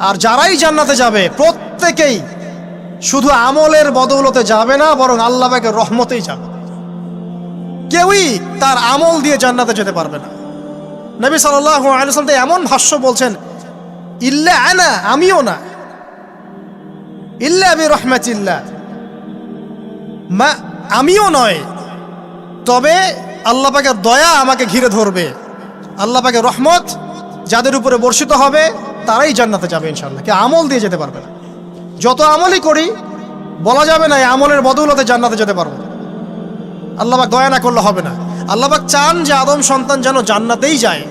আর যারাই জান্নাতে যাবে, প্রত্যেকেই শুধু আমলের বদৌলতে যাবে না, বরং আল্লাহ পাকের রহমতেই যাবে। কেউই তার আমল দিয়ে জান্নাতে যেতে পারবে না। নবী আলসালাম তো এমন ভাষ্য বলছেন, ইল্লা আনা, আমিও না। ইল্লা আমি রহমাতিল্লা মা, আমিও নয়। তবে আল্লাহ পাকের দয়া আমাকে ঘিরে ধরবে। আল্লাহ পাকের রহমত যাদের উপরে বর্ষিত হবে তারাই জান্নাতে যাবে ইনশাল্লাহ কে আমল দিয়ে যেতে পারবে না। যত আমলই করি, বলা যাবে না এই আমলের বদৌলতে জান্নাতে যেতে পারব। আল্লাহবাক দয়া না করলে হবে না। আল্লাহবাক চান যে আদম সন্তান যেন জান্নাতেই যায়।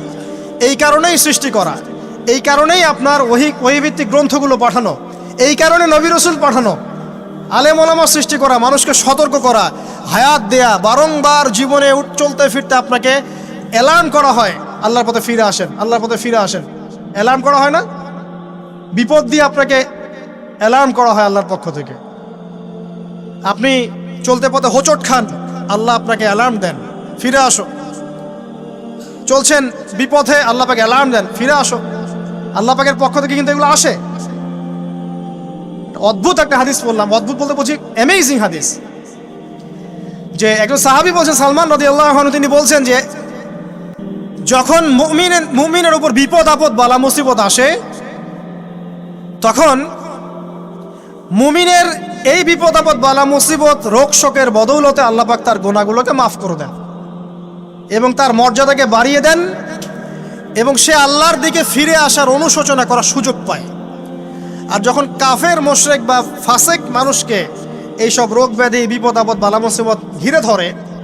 এই কারণেই সৃষ্টি করা। এই কারণেই আপনার ওহি, ওহিভিত্তিক গ্রন্থগুলো পাঠানো। এই কারণে নবী রসুল পাঠানো। আলেম ওলামা সৃষ্টি করা, মানুষকে সতর্ক করা, হায়াত দেয়া, বারংবার জীবনে উঠ চলতে ফিরতে আপনাকে অ্যালার্ম করা হয়। আল্লাহর পথে ফিরে আসেন, আল্লাহর পথে ফিরে আসেন। অ্যালার্ম করা হয় না? বিপদ দিয়ে আপনাকে অ্যালার্ম করা হয় আল্লাহর পক্ষ থেকে। আপনি চলতে পথে হোঁচট খান, আল্লাহ আপনাকে অ্যালার্ম দেন। ফিরে আসো। চলছেন বিপথে, আল্লাহ পাকে অ্যালার্ম দেন। ফিরে আসো। আল্লাহ পাকের পক্ষ থেকে কিন্তু এগুলো আসে। অদ্ভুত একটা হাদিস বললাম। অদ্ভুত বলতে বলছি অ্যামেজিং হাদিস। যে একজন সাহাবি বলছেন, সালমান রদি আল্লাহ তিনি বলছেন যে যখন মুমিনের মুমিনের উপর বিপদ, আপদ, বালা, মুসিবত আসে, তখন মুমিনের এই বিপদ, আপদ, বালা, মুসিবত, রোগ, শোকের বদৌলতে আল্লাপাক তার গোনাগুলোকে মাফ করে দেন এবং তার মর্যাদাকে বাড়িয়ে দেন এবং সে আল্লাহর দিকে ফিরে আসার অনুশোচনা করার সুযোগ পায়। আর যখন কাফের, মোশরেক বা ফাসেক মানুষকে এইসব রোগ ব্যাধি, বিপদ, আপদ, বালা, মুসিবত ঘিরে ধরে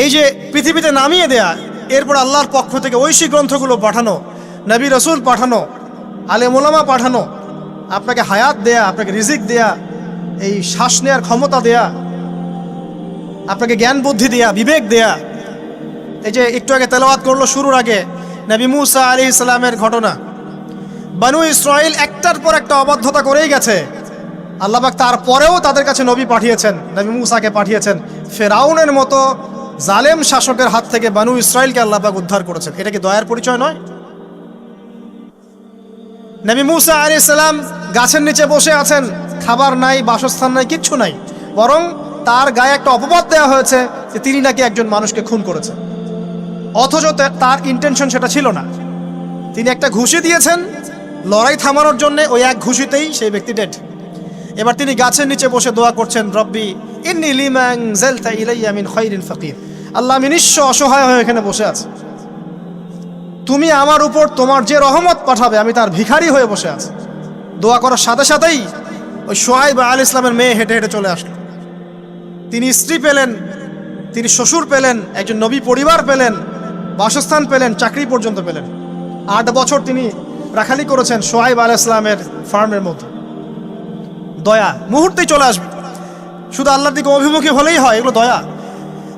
এই যে পৃথিবীতে নামিয়ে দেয়া, এরপর আল্লাহর পক্ষ থেকে ঐশী গ্রন্থগুলো পাঠানো, নবী রসুল পাঠানো আলেমোলামা পাঠানো, আপনাকে হায়াত দেয়া, আপনাকে রিজিক দেয়া, এই শ্বাস নেওয়ার ক্ষমতা দেয়া, আপনাকে জ্ঞান বুদ্ধি দেয়া, বিবেক দেয়া, এই যে একটু আগে তেলাওয়াত করল শুরুর আগে, নবী মুসা আলী ইসলামের ঘটনা। বানু ইসরায়েল একটার পর একটা অবাধ্যতা করেই গেছে। আল্লাহবাক তারপরেও তাদের কাছে নবী পাঠিয়েছেন, নবী মুসাকে পাঠিয়েছেন। ফেরাউনের মতো জালেম শাসকের হাত থেকে বানু ইসরায়েলকে আল্লাহবাক উদ্ধার করেছেন। এটা কি দয়ার পরিচয় নয়? নবী মুসা আলী সালাম গাছের নিচে বসে আছেন, খাবার নাই, বাসস্থান নাই, কিচ্ছু নাই। বরং তার গায়ে একটা অপবাদ দেওয়া হয়েছে যে তিনি নাকি একজন মানুষকে খুন করেছেন। অথচ তার ইন্টেনশন সেটা ছিল না। তিনি একটা ঘুষি দিয়েছেন, লড়াই থামানোর জন্য ওই এক ঘুষিতেই সেই ব্যক্তি ডেড এবার তিনি গাছের নিচে বসে দোয়া করছেন, রব্বি ইন্নি লিমাং জেলতা ইলাইয়া মিন খৈরিন ফকির। আল্লাহ আমি নিঃস্ব অসহায় হয়ে এখানে বসে আছি। তুমি আমার উপর তোমার যে রহমত পাঠাবে, আমি তার ভিখারি হয়ে বসে আছি। দোয়া করার সাথে সাথেই ওই সোহাইব আল ইসলামের মেয়ে হেঁটে হেঁটে চলে আসলো। তিনি স্ত্রী পেলেন, তিনি শ্বশুর পেলেন, একজন নবী পরিবার পেলেন, বাসস্থান পেলেন, চাকরি পর্যন্ত পেলেন। আট বছর তিনি রাখালি করেছেন সোহাইব আল ইসলামের ফার্মের মধ্যে। দয়া, মুহূর্তেই চলে আসবে। শুধু আল্লাহর দিকে অভিমুখী হলেই হয়, এগুলো দয়া।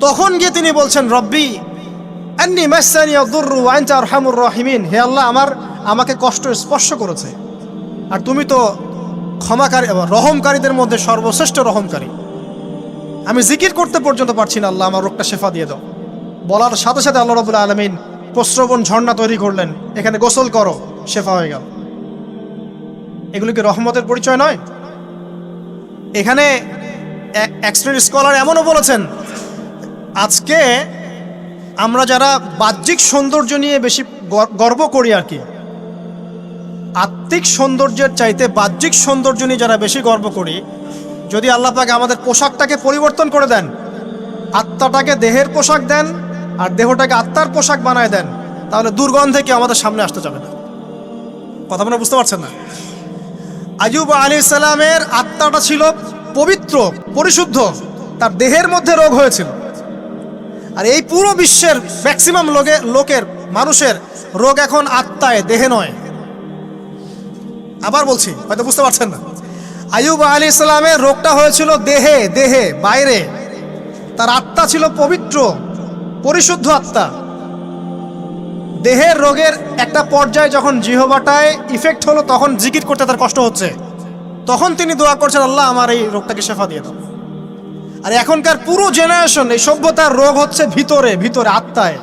তখন গিয়ে তিনি বলছেন, রব্বি, আন্নি মাসানি আদুররু ওয়া আনতা আরহামুর রাহিমিন। হে আল্লাহ, আমার, আমাকে কষ্ট স্পর্শ করেছে। আর তুমি তো ক্ষমাকারী এবং রহমকারীদের মধ্যে সর্বশ্রেষ্ঠ রহমকারী। আমি জিকির করতে পর্যন্ত পারছি না, আল্লাহ আমার রোগটা শেফা দিয়ে দাও। বলার সাথে সাথে আল্লাহ রবুল্লা আলমিন প্রশ্রবণ ঝর্ণা তৈরি করলেন। এখানে গোসল করো, শেফা হয়ে গেল। এগুলো কি রহমতের পরিচয় নয়? এখানে এক স্কলার এমনও বলেছেন আজকে আমরা যারা বাহ্যিক সৌন্দর্য নিয়ে বেশি গর- গর্ব করি আর কি, আত্মিক সৌন্দর্যের চাইতে বাহ্যিক সৌন্দর্য নিয়ে যারা বেশি গর্ব করি, যদি আল্লাহ পাক আমাদের পোশাকটাকে পরিবর্তন করে দেন, আত্মাটাকে দেহের পোশাক দেন আর দেহটাকে আত্মার পোশাক বানায় দেন, তাহলে দুর্গন্ধে কি আমাদের সামনে আসতে যাবে না। কথা মনে বুঝতে পারছেন না? আজুব আলী সালামের আত্মাটা ছিল পবিত্র, পরিশুদ্ধ, তার দেহের মধ্যে রোগ হয়েছিল। আর এই পুরো বিশ্বের ম্যাক্সিমাম লোকে, লোকের, মানুষের রোগ এখন আত্মায়, দেহে নয়। আবার বলছি, হয়তো বুঝতে পারছেন না। আয়ুব আলী ইসলামের রোগটা হয়েছিল দেহে দেহে, বাইরে। তার আত্মা ছিল পবিত্র, পরিশুদ্ধ আত্মা। দেহের রোগের একটা পর্যায়ে যখন জিহবাটায় ইফেক্ট হলো, তখন জিকির করতে তার কষ্ট হচ্ছে। তখন তিনি দোয়া করছেন, আল্লাহ আমার এই রোগটাকে শেফা দিয়ে দাও। আর এখনকার পুরো জেনারেশন এই সভ্যতার রোগ হচ্ছে ভিতরে ভিতরে, আত্মায়।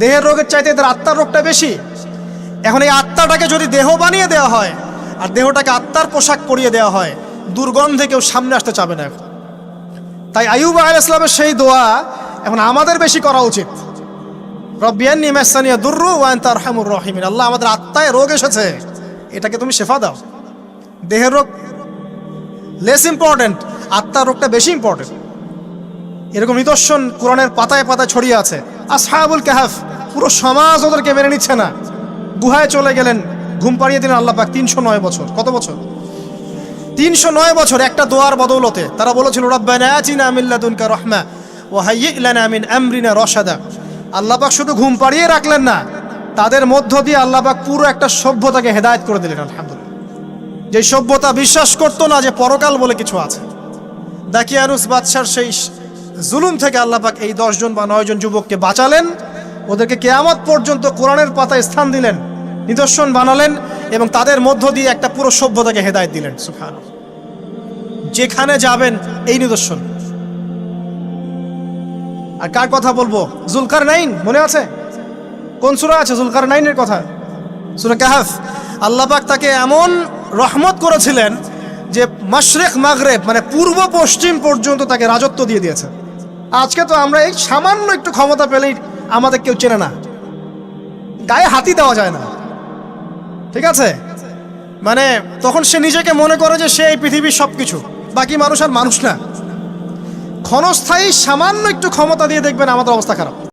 দেহের রোগের চাইতে এদের আত্মার রোগটা বেশি। এখন এই আত্মাটাকে যদি দেহ বানিয়ে দেওয়া হয়, আর দেহটাকে আত্মার পোশাক পরিয়ে দেওয়া হয়, দুর্গন্ধে কেউ সামনে আসতে চাবে না এখন। তাই আয়ুব আল ইসলামের সেই দোয়া এখন আমাদের বেশি করা উচিত। রব্বিয়ান নিমাসানিয়া দুর্রু ওয়ান তার হামুর রহিমিন। আল্লাহ আমাদের আত্মায় রোগ এসেছে, এটাকে তুমি শেফা দাও। দেহের রোগ লেস ইম্পর্টেন্ট আত্মার রোগটা বেশি ইম্পর্টেন্ট এরকম নিদর্শন কোরআনের পাতায় পাতায় ছড়িয়ে আছে। আসহাবুল কাহাফ, পুরো সমাজ ওদেরকে মেনে নিচ্ছে না। গুহায় চলে গেলেন, ঘুম পাড়িয়ে দিলেন আল্লাহ পাক তিনশো নয় বছর। কত বছর? তিনশো নয় বছর একটা দোয়ার বদৌলতে। তারা বলেছিল, রব্বানা রহমা ও মিন আমরিনা রশাদা। আল্লাহ শুধু ঘুম পাড়িয়ে রাখলেন না, তাদের মধ্য দিয়ে আল্লাহ পাক পুরো একটা সভ্যতাকে হেদায়েত করে দিলেন, আলহামদুলিল্লাহ। যে সভ্যতা বিশ্বাস করতো না যে পরকাল বলে কিছু আছে। দাকিয়ানুস বাদশার সেই জুলুম থেকে আল্লাহ পাক এই দশজন বা নয়জন যুবককে বাঁচালেন? ওদেরকে কেয়ামত পর্যন্ত কোরআনের পাতায় স্থান দিলেন, নিদর্শন বানালেন এবং তাদের মধ্য দিয়ে একটা পুরো সভ্যতাকে হেদায়েত দিলেন। সুফান যেখানে যাবেন এই নিদর্শন। আর কার কথা বলব? জুলকার নাইন মনে আছে? কোন সুরা আছে জুলকার নাইনের কথা? সুরা কাহাফ। আল্লাহ পাক তাকে এমন রহমত করেছিলেন যে মাশরেক মাগরেব মানে পূর্ব পশ্চিম পর্যন্ত তাকে রাজত্ব দিয়ে দিয়েছে। আজকে তো আমরা এই সামান্য একটু ক্ষমতা পেলেই আমাদের কেউ চেনে না। গায়ে হাতি দেওয়া যায় না। ঠিক আছে? মানে তখন সে নিজেকে মনে করে যে সে এই পৃথিবীর সব কিছু বাকি মানুষ আর মানুষ না। ক্ষণস্থায়ী সামান্য একটু ক্ষমতা দিয়ে দেখবেন আমাদের অবস্থা খারাপ।